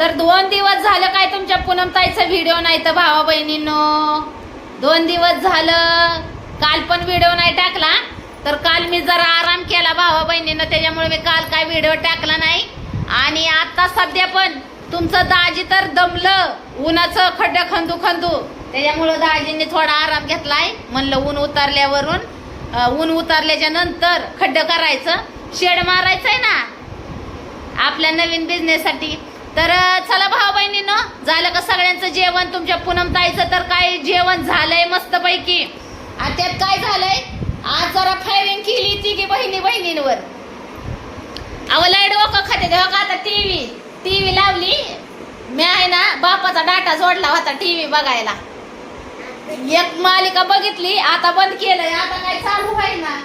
तर दोन दिवस झालं काय तुमच्या पूनमताईचा व्हिडिओ नाही तर भावा बहिणींनो दोन दिवस झालं. काल पण व्हिडिओ नाही टाकला. तर काल मी जरा आराम केला भावा बहिणीनं त्याच्यामुळे मी काल काय व्हिडिओ टाकला नाही. आणि आता सध्या पण तुमचं दाजी तर दमलं. उन्हाचं खड्डे खंदू खंदू. त्याच्यामुळं दाजींनी थोडा आराम घेतलाय. म्हणलं ऊन उतरल्यावरून ऊन उतरल्याच्या नंतर खड्डं करायचं. शेड मारायचंय ना. आपल्या नवीन बिझनेससाठी तर चला भाऊ बहिणीनं झालं का सगळ्यांचं जेवण? तुमच्या पूनम ताईचं तर काय जेवण झालंय मस्त पैकी आणि त्यात काय झालंय? आज जरा फायरिंग केली तिघी बहिणी बहिणींवर अहो लय डोकं खाते का आता टीव्ही टीव्ही लावली. मी आहे ना बापाचा डाटा जोडला होता टीव्ही बघायला. एक मालिका बघितली आता बंद केलंय. आता काय चालू आहे ना?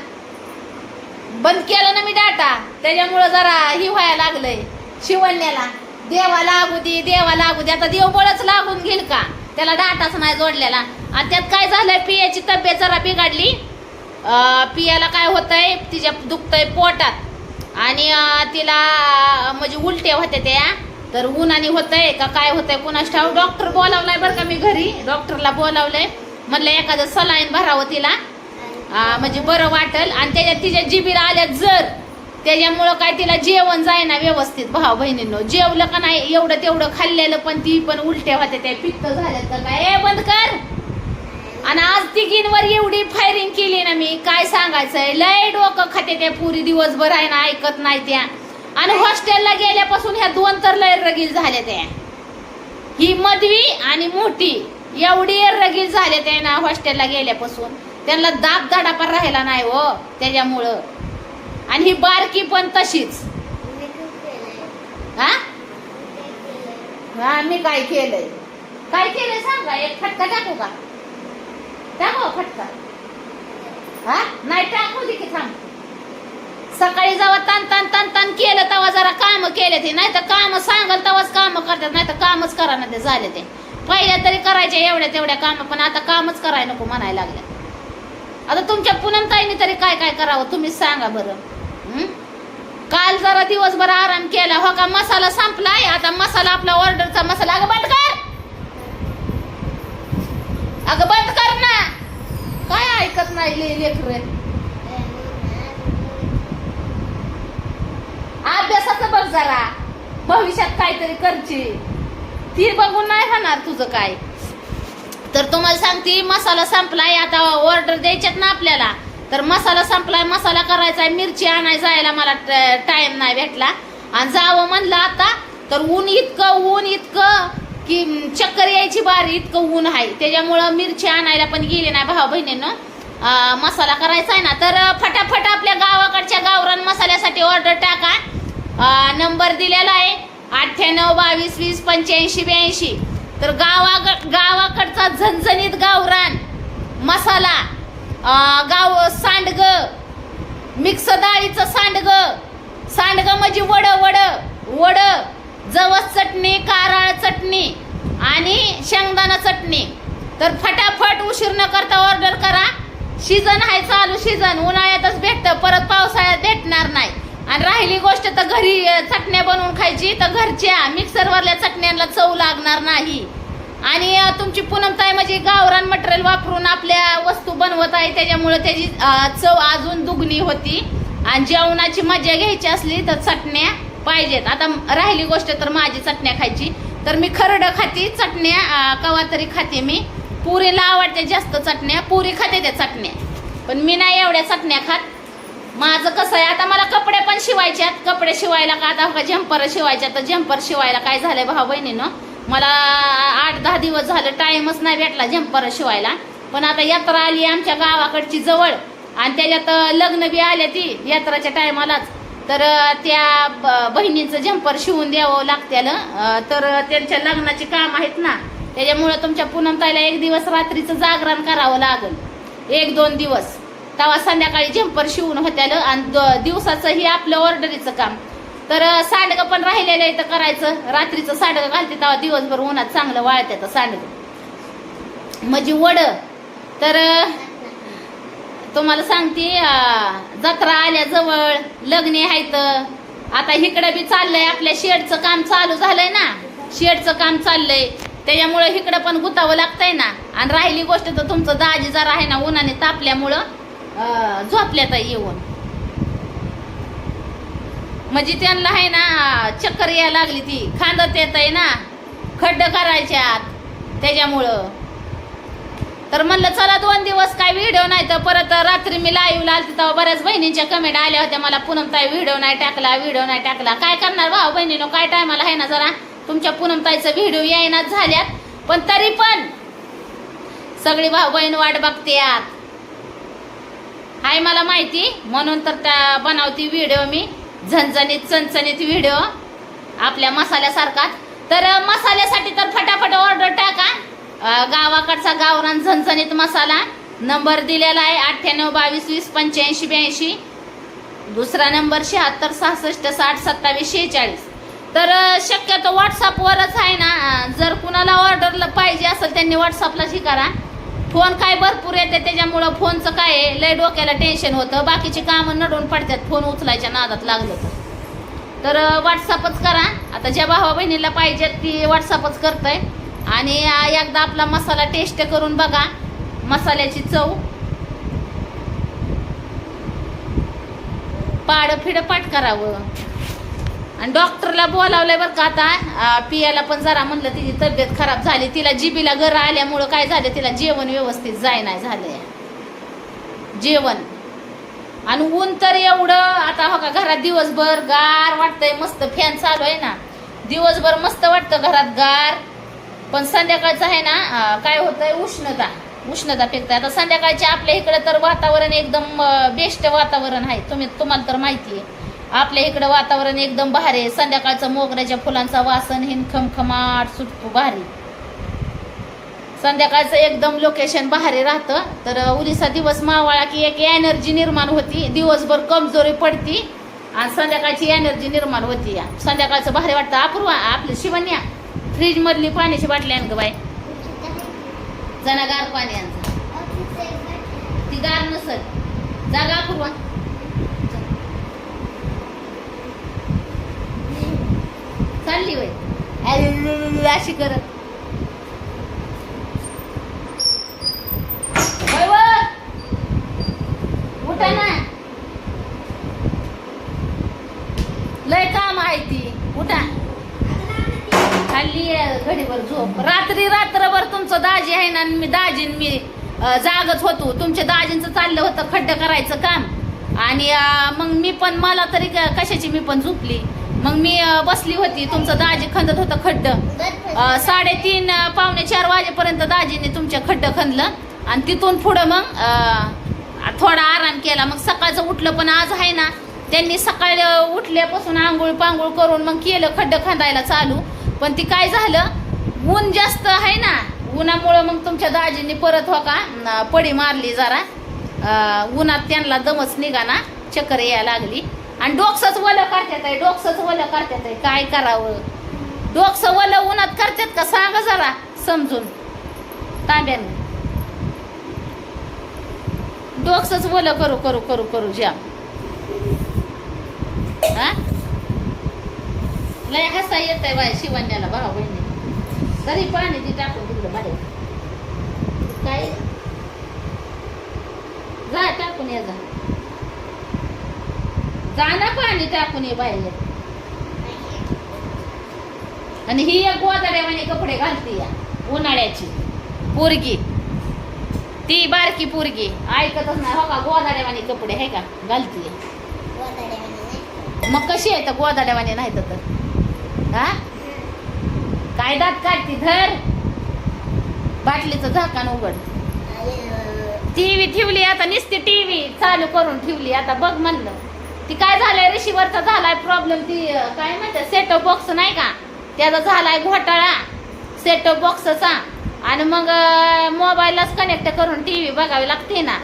बंद केलं ना मी डाटा. त्याच्यामुळं जरा ही व्हायला लागलंय. शिवण्याला. देवा लागू दे देवा लागू दे. आता देव बळच लागून घेईल का? त्याला डाटाच नाही जोडलेला. आणि त्यात काय झालंय? पियाची तब्येत जरा बिघडली. पियाला काय होतंय? तिच्या दुखतंय पोटात. आणि तिला म्हणजे उलट्या होत्या त्या. तर उन्हाने होतंय का काय होतंय कुणाच ठाऊ डॉक्टर बोलावलाय बरं का मी घरी. डॉक्टरला बोलावलंय. म्हणलं एखादं सलाईन भरावं तिला. म्हणजे बरं वाटल. आणि त्याच्यात तिच्या जिबीला आल्या जर त्याच्यामुळं काय तिला जेवण जायना व्यवस्थित भाऊ बहिणींनो. जेवलं का नाही एवढं तेवढं खाल्लेलं पण ती पण उलट्या होत्या त्या पित्त झाल्यात तर काय? ए, बंद कर! आणि आज तिघींवर एवढी फायरिंग केली ना मी काय सांगायचंय? लय डोकं खाते त्या पुरी दिवसभर आहे ना ऐकत नाही त्या. आणि हॉस्टेलला गेल्यापासून ह्या दोन तर लय रगील झाल्या त्या. ही मधवी आणि मोठी एवढी रगील झाल्या त्या ना हॉस्टेलला गेल्यापासून. त्यांना दाब धडापा राहिला नाही हो त्याच्यामुळं. आणि ही बारकी पण तशीच. हा? हा मी काय केलंय? काय केलंय सांगा एक फटका टाकू का? टाकू फटका? हा? नाही टाकू दे की थांब. सकाळी जेव्हा तन तन तन तन केलं तेव्हा जरा काम केले ते. नाही तर काम सांगल तेव्हाच काम करतात नाही तर कामच करा ना ते झाले ते. पहिल्या तरी करायचे एवढ्या तेवढ्या काम पण आता कामच करायला नको म्हणायला लागल्या. आता तुमच्या पूनम ताईने तरी काय काय करावं तुम्हीच सांगा बरं. काल जरा दिवसभर आराम केला. हो का? मसाला संपलाय. आता मसाला आपला ऑर्डरचा मसाला. अगं बंद कर! अगं बंद कर ना! काय ऐकत नाही ले लेकर? अभ्यासाचं बघ जरा. भविष्यात काहीतरी करची ती बघून नाही होणार तुझं काय. तर तुम्हाला सांगते मसाला संपलाय. आता ऑर्डर द्यायच्यात ना आपल्याला. तर मसाला संपलाय मसाला करायचा आहे मिरची आणाय जायला मला टाइम नाही भेटला. आणि जावं म्हणलं आता तर ऊन इतकं ऊन इतकं की चक्कर यायची बारी इतकं ऊन आहे. त्याच्यामुळं मिरची आणायला पण गेली नाही भाऊ बहिणीनं. मसाला करायचा आहे ना तर फटाफट आपल्या गावाकडच्या गावरान मसाल्यासाठी ऑर्डर टाका. नंबर दिलेला आहे अठ्ठ्याण्णव बावीस वीस पंच्याऐंशी ब्याऐंशी. तर गावा गावाकडचा झणझणीत गावरान मसाला गाव सांडग. मिक्स डाळीचं सांडग. सांडग म्हणजे वड वड वड जवस चटणी कारळ चटणी आणि शेंगदाणा चटणी. तर फटाफट उशीर न करता ऑर्डर करा. सीझन आहे चालू सीझन उन्हाळ्यातच भेटतं. परत पावसाळ्यात भेटणार नाही. आणि राहिली गोष्ट तर घरी चटण्या बनवून खायची. तर घरच्या मिक्सरवरल्या चटण्यांना चव लागणार नाही. आणि तुमची पूनमताई म्हणजे गावरान मटेरियल वापरून आपल्या वस्तू बनवत आहे. त्याच्यामुळे त्याची चव अजून दुगणी होती. आणि जेवणाची मजा घ्यायची असली तर चटण्या पाहिजेत. आता राहिली गोष्ट तर माझी चटण्या खायची. तर मी खरडं खाते चटण्या कवा तरी खाते मी. पुरीला आवडते जास्त चटण्या पुरी खाते त्या चटण्या. पण मी नाही एवढ्या चटण्या खात. माझं कसं आहे आता मला कपडे पण शिवायच्यात कपडे शिवायला का आता झंपर शिवायच्या तर झंपर शिवायला काय झालंय भाऊ बहिणीनं मला आठ दहा दिवस झालं टाईमच नाही भेटला झंपर शिवायला. पण आता यात्रा आली आमच्या गावाकडची जवळ. आणि त्याच्यात लग्न बी आल्या ती यात्राच्या टायमालाच तर त्या ब- बहिणींचं झंपर शिवून द्यावं लागत्याल. तर त्यांच्या लग्नाची काम आहेत ना. त्याच्यामुळं तुमच्या पूनमताईला एक दिवस रात्रीचं जागरण करावं लागल. एक दोन दिवस. तेव्हा संध्याकाळी झंपर शिवून होत्याल. आणि द- दिवसाचं ही आपलं ऑर्डरीचं काम. तर सांडगं पण राहिलेलं आहे तर करायचं. रात्रीचं सांडगं घालते तेव्हा दिवसभर उन्हात चांगलं वाळते तर सांडगं. म्हणजे वड. तर तुम्हाला सांगते जत्रा आल्याजवळ लग्ने आहेत. आता इकडं बी चाललंय आपल्या शेडचं काम चालू झालंय ना. शेडचं काम चाललंय. त्याच्यामुळं इकडं पण गुतावं लागतंय ना. आणि राहिली गोष्ट तर तुमचं दाजी जरा आहे ना उन्हाने तापल्यामुळं झोपल्यात येऊन. म्हणजे त्यांना आहे ना चक्कर यायला लागली ती. खांदत येत आहे ना खड्ड करायच्यात त्याच्यामुळं. तर म्हणलं चला दोन दिवस काय व्हिडिओ नाही तर परत रात्री मी लाईव्ह आलते तेव्हा बऱ्याच बहिणींच्या कमेंट आल्या होत्या. मला पूनमताई व्हिडिओ नाही टाकला व्हिडिओ नाही टाकला. काय करणार भाऊ बहिणीनो? काय टायमाला आहे ना जरा? तुमच्या पूनमताईचं व्हिडिओ येईनाच झाल्यात. पण तरी पण सगळी भाऊ बहीण वाट बघत्यात. आहे मला माहिती. म्हणून तर त्या बनवती व्हिडिओ मी. झणझणीत चणचणीत व्हिडिओ आपल्या मसाल्यासारखाच. तर मसाल्यासाठी तर फटाफट ऑर्डर टाका. गावाकडचा गावरान झणझणीत मसाला. नंबर दिलेला आहे अठ्ठ्याण्णव बावीस वीस पंच्याऐंशी ब्याऐंशी. दुसरा नंबर शहात्तर सहासष्ट साठ सत्तावीस शेहेचाळीस. तर शक्यतो व्हॉट्सअपवरच आहे ना. जर कुणाला ऑर्डर पाहिजे असेल त्यांनी व्हॉट्सअपला शिकारा. फोन काय भरपूर येते त्याच्यामुळं फोनचं काय आहे लय डोक्याला टेन्शन होतं. बाकीची कामं नडून पडतात फोन उचलायच्या नादात लागलं तर. तर व्हॉट्सअपच करा. आता ज्या भावा बहिणीला पाहिजेत ती व्हॉट्सअपच करतंय. आणि एकदा आपला मसाला टेस्ट करून बघा. मसाल्याची चव. पाड फिड पाठ करावं. आणि डॉक्टरला बोलावलंय बरं का आता पियाला पण जरा म्हणलं तिची तब्येत खराब झाली तिला जिबीला घर आल्यामुळं काय झालं तिला जेवण व्यवस्थित जाय नाही झालंय. जेवण. आणि ऊन तर एवढं आता हो का घरात दिवसभर गार वाटतंय मस्त फॅन चालू आहे ना. दिवसभर मस्त वाटतं घरात गार. पण संध्याकाळचं आहे ना काय होतंय उष्णता. उष्णता पेकते आता संध्याकाळची आपल्या इकडे तर वातावरण एकदम बेस्ट वातावरण आहे. तुम्ही तुम्हाला तर माहिती आहे. आपल्या इकडं वातावरण एकदम भारी आहे. संध्याकाळचं मोगऱ्याच्या फुलांचा वासन हिन खमखमाट सुटतो भारी. संध्याकाळचं एकदम लोकेशन भारी राहतं. तर उलिसा दिवस मावाळा की एक एनर्जी निर्माण होती. दिवसभर कमजोरी पडती आणि संध्याकाळची एनर्जी निर्माण होती. या संध्याकाळचं भारी वाटतं. अपूर्वा आपलं शिवन्या फ्रीजमधली पाण्याची बाटली आण बाय जरा गार पाणी आण ती गार नसल. जागा अपूर्वा. चालली वय अशी करत. उठा ना. लय काम आहे ती. उठा. खाल्ली घडीभर झोप. रात्री रात्रभर तुमचं दाजी आहे ना आणि मी दाजीन मी जागच होतो. तुमच्या दाजींचं चाललं होतं खड्डं करायचं काम. आणि मग मी पण मला तरी कशाची मी पण झोपली? मग मी बसली होती. तुमचं दाजी खंदत होतं खड्ड. साडेतीन पावणे चार वाजेपर्यंत दाजीने तुमच्या खड्ड खणलं. आणि तिथून पुढं मग थोडा आराम केला. मग सकाळचं उठलं पण आज आहे ना त्यांनी सकाळी उठल्यापासून आंघोळ पांघोळ करून मग केलं खड्ड खांदायला चालू. पण ती काय झालं ऊन जास्त आहे ना उन्हामुळं मग तुमच्या दाजींनी परत हो का पडी मारली जरा. उन्हात त्यांना दमच निघाना चक्कर यायला लागली. आणि डोकसच वलं करतात आहे डोकसच वलं करतात आहे काय करावं? डोकसं वलं उन्हात करतात का? सांग जरा समजून. तांब्याने. डोकसच वलं करू करू करू करू ज्या हा? लय हसा येत आहे बाय शिवण्याला भाऊ बहिणी. तरी पाणी ती टाकून तिकडं बाहेर काय? जा टाकून ये जा. जा ना पाणी टाकून ये बाहेर. आणि ही एक गोदाड्यावाने कपडे घालते या उन्हाळ्याची. पोरगी. ती बारकी पोरगी. ऐकतच नाही हो का गोदाड्यावाने कपडे आहे का घालतीये मग कशी आहे तर गोदाड्यावाने नाही तर हा? काय दात काढती धर. बाटलीचं झाकण उघड. टीव्ही ठेवली आता नुसती टीव्ही चालू करून ठेवली आता बघ म्हणलं. ती काय झालंय? रिशिवरचा झालाय प्रॉब्लेम ती काय म्हणते? सेटअप बॉक्स नाही का? त्याचा झालाय घोटाळा. सेटअप बॉक्सचा आणि मग मोबाईललाच कनेक्ट करून टीव्ही बघावी लागते ना.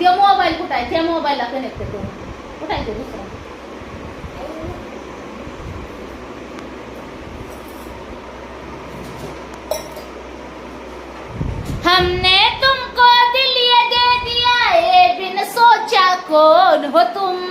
ते मोबाईल कुठं आहे? त्या मोबाईलला कनेक्ट करून. कुठं आहे ते दुसरा? কোন হতুম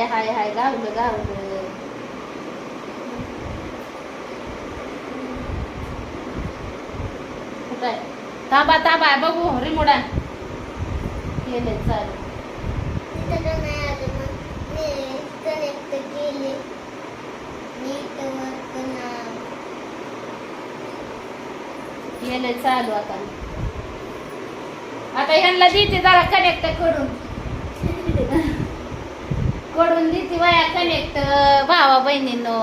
हाय हाय हाय गावलं गावलं कुठं आहे? थांबा थांबा बघू रिमोडा केलंय चालू. तिथं केले चालू आता. आता ह्यांना देते जरा कनेक्ट करून. कडून देते वया कनेक्ट भावा बहिणींनो.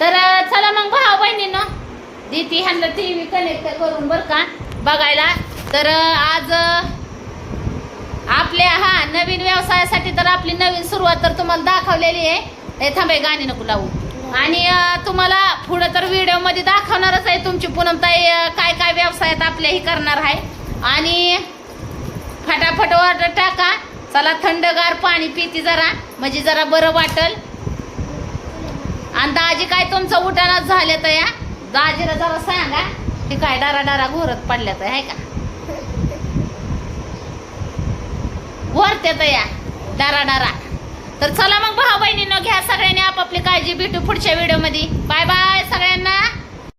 तर चला मग भावा बहिणींनो. देते ह्यांना टी व्ही कनेक्ट करून बर का बघायला. तर आज आपल्या हा नवीन व्यवसायासाठी तर आपली नवीन सुरुवात तर तुम्हाला दाखवलेली आहे. हे थांबे गाणी नको लावू. आणि तुम्हाला पुढं तर व्हिडिओमध्ये दाखवणारच आहे तुमची पूनमताई काय काय व्यवसायात आपल्याही करणार आहे. आणि फटाफट ऑर्डर टाका. चला थंडगार पाणी पिती जरा. म्हणजे जरा बरं वाटल. आणि दाजी काय तुमचं उठाणच झालं तर या? दाजीला जरा सांगा. की काय डारा डारा घोरत पडल्या तर आहे का? वरते तया. डारा डारा. तर चला मग भाऊ बहिणींना घ्या सगळ्यांनी आपापली काळजी. भेटू पुढच्या व्हिडिओमध्ये बाय बाय सगळ्यांना.